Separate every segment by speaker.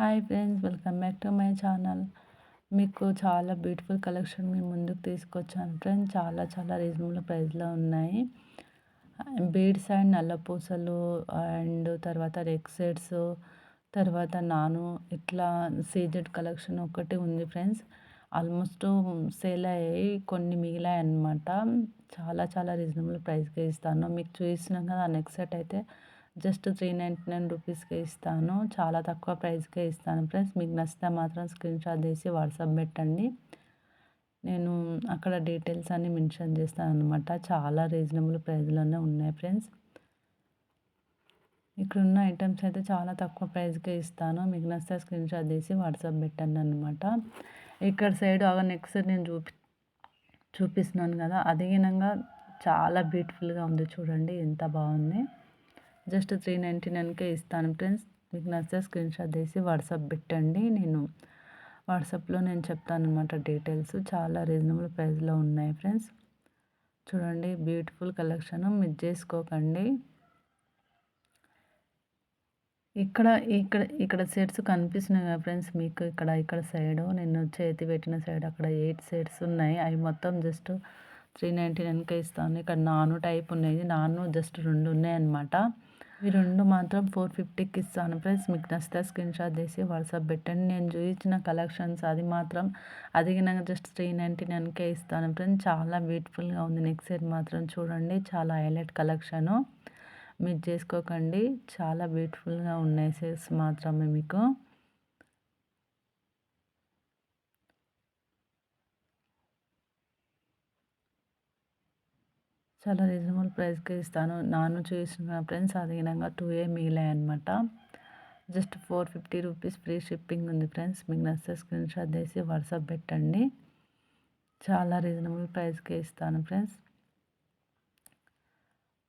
Speaker 1: Hi friends welcome back to my channel మీకు చాలా beautiful collection మీ ముందుకు తీసుకొచ్చాను. ఫ్రెండ్స్ చాలా చాలా రీజనబుల్ ప్రైస్లో ఉన్నాయి. బీడ్స్ అండ్ నల్లపూసలు అండ్ తర్వాత రెక్ సెట్స్ తర్వాత నాను ఇట్లా సీజెడ్ కలెక్షన్ ఒకటి ఉంది ఫ్రెండ్స్ ఆల్మోస్ట్ సేల్ అయ్యాయి కొన్ని మిగిలాయి అనమాట చాలా చాలా రీజనబుల్ ప్రైస్కి ఇస్తాను. మీకు చూపిస్తున్నాం కదా నెక్స్ట్ సెట్ అయితే జస్ట్ త్రీ నైంటీ నైన్ రూపీస్కే ఇస్తాను. చాలా తక్కువ ప్రైస్కే ఇస్తాను ఫ్రెండ్స్. మీకు నచ్చితే మాత్రం స్క్రీన్ షాట్ తీసి వాట్సాప్ పెట్టండి. నేను అక్కడ డీటెయిల్స్ అన్నీ మెన్షన్ చేస్తాను అనమాట చాలా రీజనబుల్ ప్రైస్లోనే ఉన్నాయి ఫ్రెండ్స్. ఇక్కడ ఉన్న ఐటమ్స్ అయితే చాలా తక్కువ ప్రైస్కే ఇస్తాను. మీకు నచ్చితే స్క్రీన్ షాట్ తీసి వాట్సాప్ పెట్టండి అనమాట ఇక్కడ సైడ్ ఆ నెక్స్ట్ నేను చూపి చూపిస్తున్నాను కదా. అదేవిధంగా చాలా బ్యూటిఫుల్గా ఉంది చూడండి. ఎంత బాగుంది. జస్ట్ త్రీ నైంటీ నైన్కే ఇస్తాను ఫ్రెండ్స్. మీకు నచ్చితే స్క్రీన్ షాట్ తీసి వాట్సాప్ పెట్టండి. నేను వాట్సాప్లో నేను చెప్తాను అనమాట డీటెయిల్స్. చాలా రీజనబుల్ ప్రైస్లో ఉన్నాయి ఫ్రెండ్స్. చూడండి బ్యూటిఫుల్ కలెక్షన్ మిస్ చేసుకోకండి. ఇక్కడ ఇక్కడ ఇక్కడ సెట్స్ కనిపిస్తున్నాయి కదా ఫ్రెండ్స్ మీకు. ఇక్కడ ఇక్కడ సైడ్ నేను చేతి పెట్టిన సైడ్ అక్కడ ఎయిట్ సెట్స్ ఉన్నాయి. అవి మొత్తం జస్ట్ త్రీ నైంటీ నైన్కే ఇస్తాను. ఇక్కడ నాను టైప్ ఉన్నాయి నాను జస్ట్ రెండు ఉన్నాయి అన్నమాట ఈ రెండు మాత్రం ఫోర్ ఫిఫ్టీకి ఇస్తాను. ఫ్రెండ్స్ మీకు నచ్చితే స్క్రీన్ షాట్ తీసి వాట్సాప్ పెట్టండి. నేను చూపించిన కలెక్షన్స్ అది మాత్రం అదిగినాక జస్ట్ త్రీ నైంటీ నైన్కే ఇస్తాను. ఫ్రెండ్స్ చాలా బ్యూటిఫుల్గా ఉంది నెక్స్ట్ సైడ్ మాత్రం చూడండి. చాలా హైలైట్ కలెక్షను. మీరు చేసుకోకండి. చాలా బ్యూటిఫుల్గా ఉన్నాయి సేల్స్ మాత్రమే మీకు. చాలా రీజనబుల్ ప్రైస్కే ఇస్తాను. నాను చూసిన ఫ్రెండ్స్ అదేవిధంగా టూ ఏ మిగిలాయి అనమాట just four fifty rupees free shipping ఉంది ఫ్రెండ్స్ మీకు నచ్చితే స్క్రీన్ షాట్ చేసి వాట్సాప్ పెట్టండి. చాలా రీజనబుల్ ప్రైస్కే ఇస్తాను friends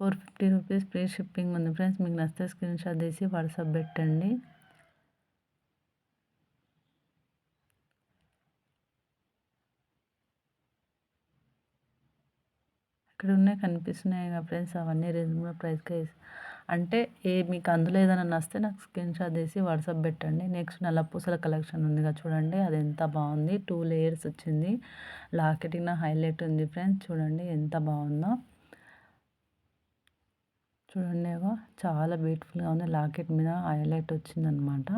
Speaker 1: four fifty rupees free shipping ఉంది ఫ్రెండ్స్ మీకు నచ్చితే స్క్రీన్ షాట్ తీసి వాట్సాప్ పెట్టండి. ఇక్కడ ఉన్నాయి కనిపిస్తున్నాయి కదా ఫ్రెండ్స్ అవన్నీ రీజనబుల్ ప్రైస్కే అంటే ఏ మీకు అందులో ఏదైనా నస్తే నాకు స్క్రీన్ షాట్ తీసి వాట్సాప్ పెట్టండి. నెక్స్ట్ నల్ల పూసల కలెక్షన్ ఉంది కదా చూడండి అది ఎంత బాగుంది. టూ లేయర్స్ వచ్చింది. లాకెట్ హైలైట్ ఉంది ఫ్రెండ్స్ చూడండి ఎంత బాగుందో. చూడండి చాలా బ్యూటిఫుల్గా ఉంది. లాకెట్ మీద హైలైట్ వచ్చిందనమాట.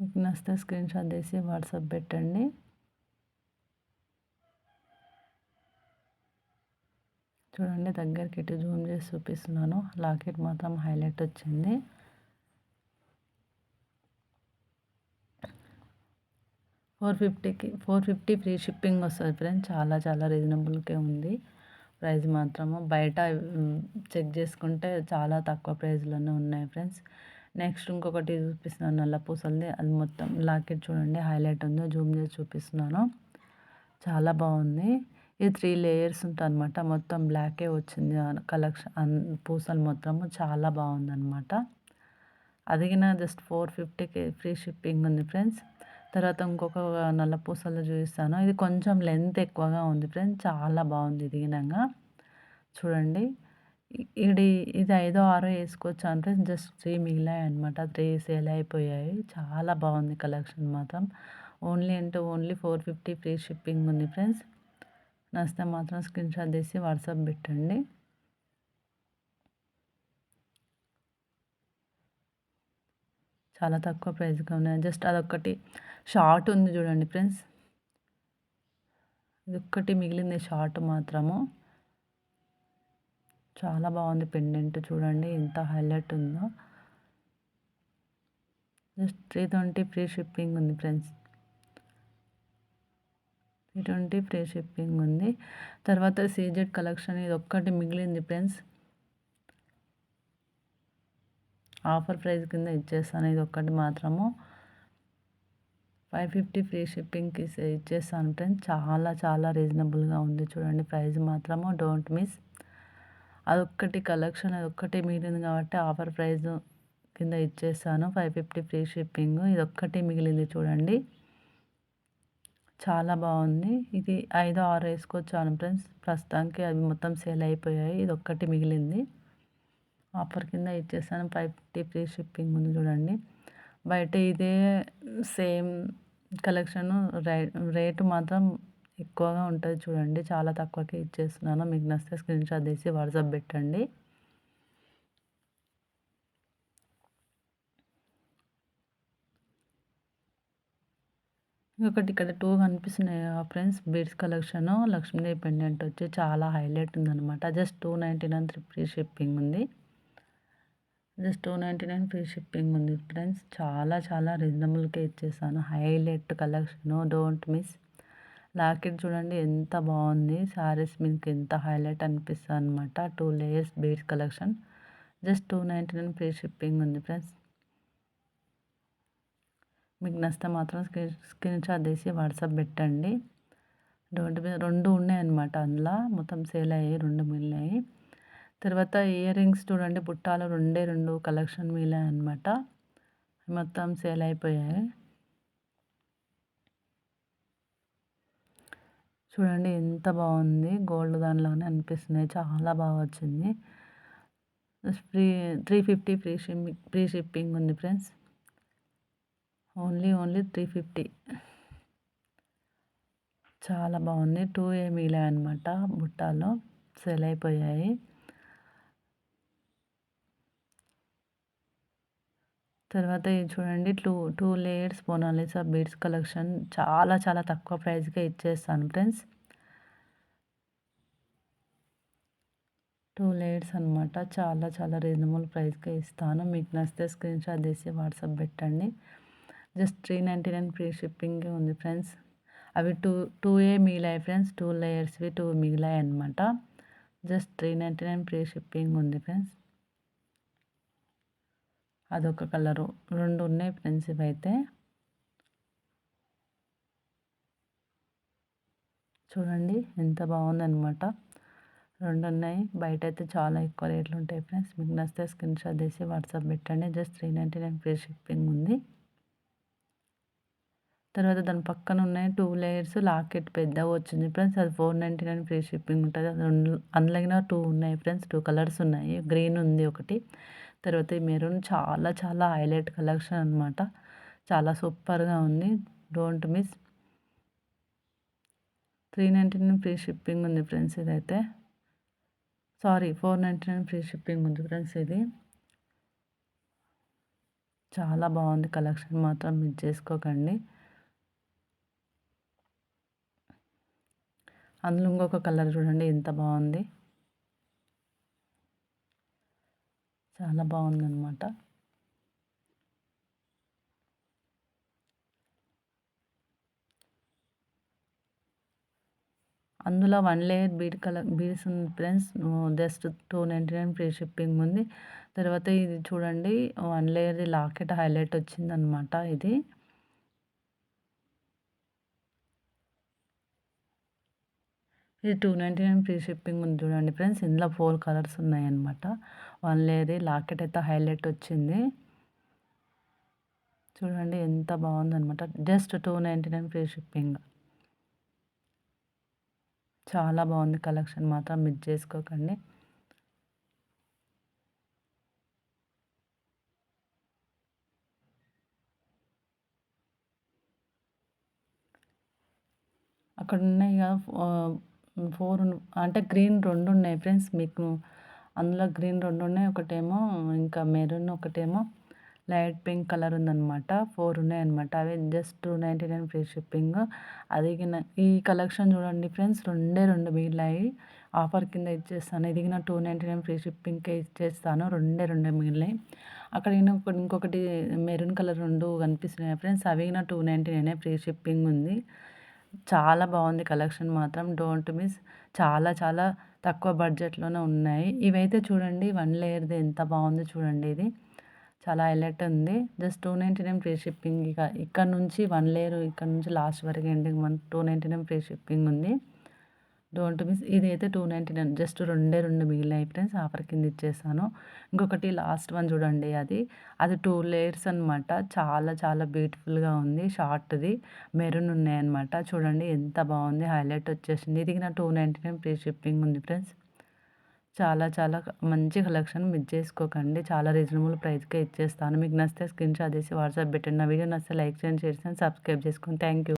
Speaker 1: మీకు నచ్చితే స్క్రీన్ షాట్ తీసి వాట్సాప్ పెట్టండి. చూడండి దగ్గరికి ఇటు జూమ్ చేసి చూపిస్తున్నాను. లాకెట్ మాత్రం హైలైట్ వచ్చింది. ఫోర్ ఫిఫ్టీకి ఫోర్ ఫిఫ్టీ ఫ్రీ షిప్పింగ్ వస్తుంది ఫ్రెండ్స్. చాలా చాలా రీజనబుల్కే ఉంది. ప్రైస్ మాత్రము బయట చెక్ చేసుకుంటే చాలా తక్కువ ప్రైస్లోనే ఉన్నాయి ఫ్రెండ్స్. నెక్స్ట్ ఇంకొకటి చూపిస్తున్నాను నల్ల పూసలది. అది మొత్తం లాకెట్ చూడండి హైలైట్ ఉందో జూమ్ చేసి చూపిస్తున్నాను. చాలా బాగుంది. ఇది త్రీ లేయర్స్ ఉంటాయన్నమాట. మొత్తం బ్లాకే వచ్చింది. కలెక్షన్ పూసలు మొత్తము చాలా బాగుందన్నమాట. అదిగిన జస్ట్ ఫోర్ ఫిఫ్టీకి ఫ్రీ షిప్పింగ్ ఉంది ఫ్రెండ్స్. తర్వాత ఇంకొక నల్ల పూసలు చూపిస్తాను. ఇది కొంచెం లెంత్ ఎక్కువగా ఉంది ఫ్రెండ్స్. చాలా బాగుంది దిగినంగా చూడండి. ఇది ఇది ఐదో ఆరో వేసుకోవచ్చు అంటే జస్ట్ త్రీ మిగిలాయి అనమాట త్రీ సేల్ అయిపోయాయి. చాలా బాగుంది కలెక్షన్ మాత్రం. ఓన్లీ అంటే only four fifty free shipping ఉంది ఫ్రెండ్స్. నచ్చితే మాత్రం స్క్రీన్ షాట్ తీసి వాట్సాప్ పెట్టండి. చాలా తక్కువ ప్రైస్గా ఉన్నాయి. జస్ట్ అదొక్కటి షార్ట్ ఉంది చూడండి ఫ్రెండ్స్. ఇది ఒక్కటి మిగిలింది షార్ట్ మాత్రము. చాలా బాగుంది పెండెంట్ చూడండి. ఎంత హైలైట్ ఉందో. Just three twenty free shipping ఉంది ఫ్రెండ్స్. ఎటువంటి ట్వంటీ ఫ్రీ షిప్పింగ్ ఉంది. తర్వాత సీజెడ్ కలెక్షన్ ఇది ఒక్కటి మిగిలింది ఫ్రెండ్స్. ఆఫర్ ప్రైస్ కింద ఇచ్చేస్తాను. ఇది ఒక్కటి మాత్రము. ఫైవ్ ఫిఫ్టీ ఫ్రీ షిప్పింగ్కి ఇచ్చేస్తాను ఫ్రెండ్స్. చాలా చాలా రీజనబుల్గా ఉంది. చూడండి ప్రైస్ మాత్రము. Don't miss. అదొక్కటి కలెక్షన్ అదొక్కటి మిగిలింది కాబట్టి ఆఫర్ ప్రైస్ కింద ఇచ్చేస్తాను. Five fifty free shipping. ఇది ఒక్కటి మిగిలింది చూడండి. చాలా బాగుంది. ఇది ఐదో ఆరు వేసుకొచ్చాను ఫ్రెండ్స్. ప్రస్తుతానికి అవి మొత్తం సేల్ అయిపోయాయి. ఇది ఒక్కటి మిగిలింది. ఆఫర్ కింద ఇచ్చేసాను. ఫైవ్ ఫిఫ్టీ ఫ్రీ షిప్పింగ్ ఉంది చూడండి. బయట ఇదే సేమ్ కలెక్షన్ రేటు మాత్రం ఎక్కువగా ఉంటుంది చూడండి. చాలా తక్కువకే ఇచ్చేస్తున్నాను. మీకు నచ్చితే స్క్రీన్ షాట్ తీసి వాట్సాప్ పెట్టండి. ఇంకొకటి ఇక్కడ టూ కనిపిస్తున్నాయి friends. Beads collection Lakshmidevi pendant వచ్చి చాలా హైలైట్ ఉందన్నమాట. Just two ninety nine free shipping ఉంది. Just two ninety nine free shipping ఉంది ఫ్రెండ్స్. చాలా చాలా రీజనబుల్కే ఇచ్చేసాను. Highlight collection don't miss locket చూడండి ఎంత బాగుంది. శారీస్ మీకు ఎంత హైలైట్ అనిపిస్తుంది అనమాట two layers beads collection. Just two ninety nine free shipping ఉంది ఫ్రెండ్స్. మీకు నచ్చితే మాత్రం స్క్రీన్ స్క్రీన్ షాట్ తీసి వాట్సాప్ పెట్టండి. డోంట్ రెండు ఉన్నాయన్నమాట అందులో. మొత్తం సేల్ అయ్యాయి రెండు మిగిలినాయి. తర్వాత ఇయర్ రింగ్స్ చూడండి బుట్టాలు రెండే రెండు కలెక్షన్ మిగిలాయి అనమాట మొత్తం సేల్ అయిపోయాయి. చూడండి ఎంత బాగుంది. గోల్డ్ దానిలోనే అనిపిస్తుంది చాలా బాగా వచ్చింది. Free three fifty free shipping free shipping ఉంది friends only only three fifty. చాలా బాగుంది. టూ ఏ మిగిలాయి అనమాట బుట్టాలో. సెల్ అయిపోయాయి. తర్వాత ఇది చూడండి టూ టూ లేయర్స్ బొనాలిసా బీడ్స్ కలెక్షన్. చాలా చాలా తక్కువ ప్రైస్కే ఇచ్చేస్తాను ఫ్రెండ్స్. టూ లేయర్స్ అనమాట చాలా చాలా రీజనబుల్ ప్రైస్కే ఇస్తాను. మీకు నచ్చితే స్క్రీన్ షాట్ తీసి వాట్సాప్ పెట్టండి. Just three ninety nine free shipping ఉంది ఫ్రెండ్స్. అవి టూ టూ ఏ మిగిలాయి ఫ్రెండ్స్. టూ లేయర్స్వి టూ మిగిలాయి అనమాట just three ninety nine free shipping ఉంది ఫ్రెండ్స్. అదొక కలరు. రెండు ఉన్నాయి ఫ్రెండ్స్ ఇవైతే. చూడండి ఎంత బాగుందనమాట రెండు ఉన్నాయి. బయట అయితే చాలా ఎక్కువ రేట్లు ఉంటాయి ఫ్రెండ్స్. మీకు నచ్చితే స్క్రీన్ షాట్ తీసి వాట్సాప్ పెట్టండి. Just three ninety nine free shipping ఉంది. తర్వాత దాని పక్కన ఉన్నాయి టూ లేయర్స్ లాకెట్ పెద్దగా వచ్చింది ఫ్రెండ్స్ అది four ninety nine free shipping ఉంటుంది. అది అందులో టూ ఉన్నాయి ఫ్రెండ్స్ టూ కలర్స్ ఉన్నాయి. గ్రీన్ ఉంది ఒకటి. తర్వాత ఈ మెరూన్ చాలా చాలా హైలైట్ కలెక్షన్ అనమాట చాలా సూపర్గా ఉంది. Don't miss three ninety nine free shipping ఉంది ఫ్రెండ్స్ ఇదైతే. Sorry four ninety nine free shipping ఉంది ఫ్రెండ్స్ ఇది. చాలా బాగుంది కలెక్షన్ మాత్రం మిస్ చేసుకోకండి. అందులో ఇంకొక కలర్ చూడండి ఎంత బాగుంది. చాలా బాగుందన్నమాట. అందులో one layer bead colour beads ఉంది friends. Just two ninety nine free shipping ఉంది. తర్వాత ఇది చూడండి వన్ లేయర్ది లాకెట్ హైలైట్ వచ్చిందనమాట ఇది. ఇది two ninety nine free shipping ఉంది చూడండి ఫ్రెండ్స్. ఇందులో ఫోర్ కలర్స్ ఉన్నాయన్నమాట. వన్ లేది లాకెట్ అయితే హైలైట్ వచ్చింది. చూడండి ఎంత బాగుందనమాట just two ninety nine free shipping. చాలా బాగుంది కలెక్షన్ మాత్రం మిస్ చేసుకోకండి. అక్కడ ఉన్నాయి కదా ఫోర్ అంటే గ్రీన్ రెండు ఉన్నాయి ఫ్రెండ్స్ మీకు. అందులో గ్రీన్ రెండు ఉన్నాయి ఒకటేమో ఇంకా మెరూన్ ఒకటేమో లైట్ పింక్ కలర్ ఉందన్నమాట. ఫోర్ ఉన్నాయన్నమాట. అవి just two ninety nine free shipping. అది ఈ కలెక్షన్ చూడండి ఫ్రెండ్స్ రెండే రెండు మిగిలాయి. ఆఫర్ కింద ఇచ్చేస్తాను. ఎదిగిన టూ నైంటీ నైన్ ఫ్రీ షిప్పింగ్కే ఇచ్చేస్తాను. రెండే రెండు మిగిలినాయి. అక్కడ ఇంకొకటి మెరూన్ కలర్ రెండు కనిపిస్తున్నాయి ఫ్రెండ్స్. అవి two ninety nine free shipping ఉంది. చాలా బాగుంది కలెక్షన్ మాత్రం. Don't miss. చాలా చాలా తక్కువ బడ్జెట్లోనే ఉన్నాయి. ఇవైతే చూడండి వన్ లేయర్ది ఎంత బాగుందో చూడండి ఇది. చాలా హైలైట్ ఉంది. Just two ninety nine free shipping ఇక ఇక్కడ నుంచి వన్ లేయర్ ఇక్కడ నుంచి లాస్ట్ వరకు ending one two ninety nine free shipping ఉంది. Don't miss. ఇది అయితే టూ నైంటీ నైన్ జస్ట్ రెండే రెండు మిగిలినాయి. ఫ్రెండ్స్ ఆఫర్ కింద ఇచ్చేసాను. ఇంకొకటి లాస్ట్ వన్ చూడండి అది. అది టూ లేయర్స్ అనమాట చాలా చాలా బ్యూటిఫుల్గా ఉంది. షార్ట్ది. మెరూన్ ఉన్నాయన్నమాట. చూడండి ఎంత బాగుంది. హైలైట్ వచ్చేసింది. ఇది నా two ninety nine free shipping ఉంది ఫ్రెండ్స్. చాలా చాలా మంచి కలెక్షన్ మిస్ చేసుకోకండి. చాలా రీజనబుల్ ప్రైస్కే ఇచ్చేస్తాను. మీకు నచ్చితే స్క్రీన్ షాట్ చేసి వాట్సాప్ పెట్టండి. నా వీడియో నచ్చితే లైక్ చేయండి షేర్ చేయండి సబ్స్క్రైబ్ చేసుకోండి థ్యాంక్ యూ.